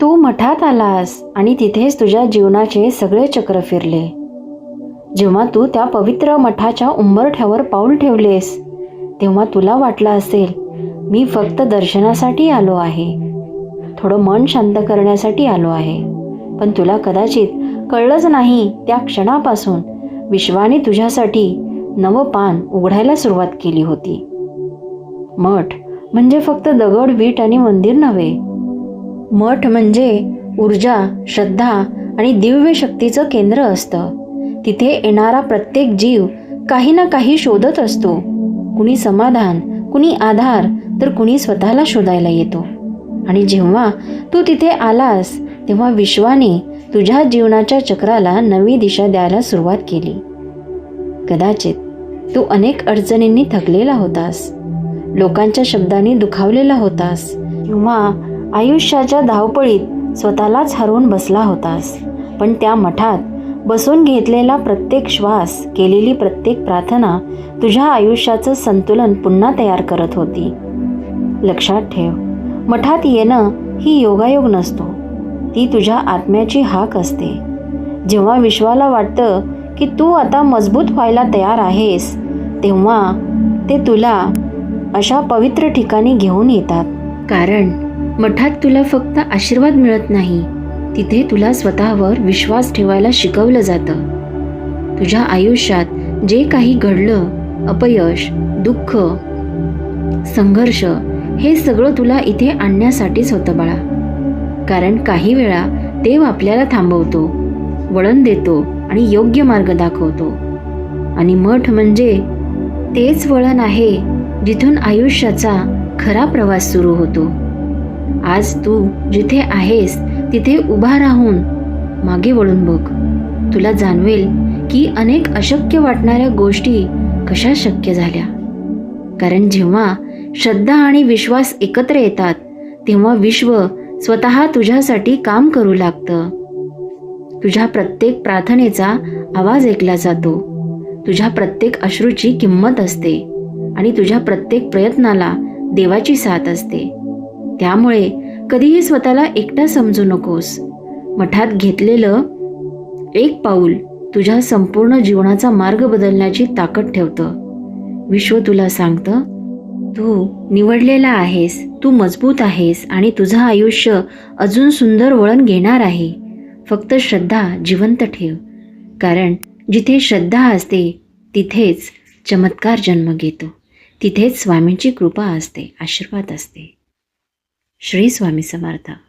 तू मठात आलास आणि तिथेच तुझ्या जीवनाचे सगळे चक्र फिरले. जेव्हा तू त्या पवित्र मठाच्या उंबरठ्यावर पाऊल ठेवलेस तेव्हा तुला वाटलं असेल मी फक्त दर्शनासाठी आलो आहे. थोडं मन शांत करण्यासाठी आलो आहे. पण तुला कदाचित कळलंच नाही त्या क्षणापासून विश्वाने तुझ्यासाठी नवं पान उघडायला सुरुवात केली होती. मठ म्हणजे फक्त दगड वीट आणि मंदिर नव्हे मठ म्हणजे ऊर्जा श्रद्धा आणि दिव्य शक्तीचं केंद्र असतं. तिथे येणारा प्रत्येक जीव काही ना काही शोधत असतो. कुणी समाधान कुणी आधार तर कुणी स्वतःला शोधायला येतो. आणि जेव्हा तू तिथे आलास तेव्हा विश्वाने तुझ्या जीवनाच्या चक्राला नवी दिशा द्यायला सुरुवात केली. कदाचित तू अनेक अडचणींनी थकलेला होतास. लोकांच्या शब्दांनी दुखावलेला होतास. किंवा आयुष्याच्या धावपळीत स्वतःलाच हरवून बसला होतास. पण त्या मठात बसून घेतलेला प्रत्येक श्वास केलेली प्रत्येक प्रार्थना तुझ्या आयुष्याचं संतुलन पुन्हा तयार करत होती. लक्षात ठेव मठात येणं ही योगायोग नसतो. ती तुझ्या आत्म्याची हाक असते. जेव्हा विश्वाला वाटतं की तू आता मजबूत व्हायला तयार आहेस तेव्हा ते तुला अशा पवित्र ठिकाणी घेऊन येतात. कारण मठात तुला फक्त आशीर्वाद मिळत नाही तिथे तुला स्वतःवर विश्वास ठेवायला शिकवलं जातं. तुझ्या आयुष्यात जे काही घडलं अपयश दुःख संघर्ष हे सगळं तुला इथे आणण्यासाठीच होतं बाळा. कारण काही वेळा देव आपल्याला थांबवतो वळण देतो आणि योग्य मार्ग दाखवतो. आणि मठ म्हणजे तेच वळण आहे जिथून आयुष्याचा खरा प्रवास सुरू होतो. आज तू जिथे आहेस तिथे उभा राहून मागे वळून बघ. तुला जाणवेल की अनेक अशक्य वाटणाऱ्या गोष्टी कशा शक्य झाल्या. कारण जेव्हा श्रद्धा आणि विश्वास एकत्र येतात तेव्हा विश्व स्वतः तुझ्यासाठी काम करू लागतं. तुझ्या प्रत्येक प्रार्थनेचा आवाज ऐकला जातो. तुझ्या प्रत्येक अश्रूची किंमत असते आणि तुझ्या प्रत्येक प्रयत्नाला देवाची साथ असते. त्यामुळे कधीही स्वतःला एकटा समजू नकोस. मठात घेतलेलं एक पाऊल तुझ्या संपूर्ण जीवनाचा मार्ग बदलण्याची ताकद ठेवतं. विश्व तुला सांगतं तू निवडलेला आहेस तू मजबूत आहेस आणि तुझं आयुष्य अजून सुंदर वळण घेणार आहे. फक्त श्रद्धा जिवंत ठेव. कारण जिथे श्रद्धा असते तिथेच चमत्कार जन्म घेतो. तिथेच स्वामींची कृपा असते आशीर्वाद असते. श्री स्वामी समर्थ.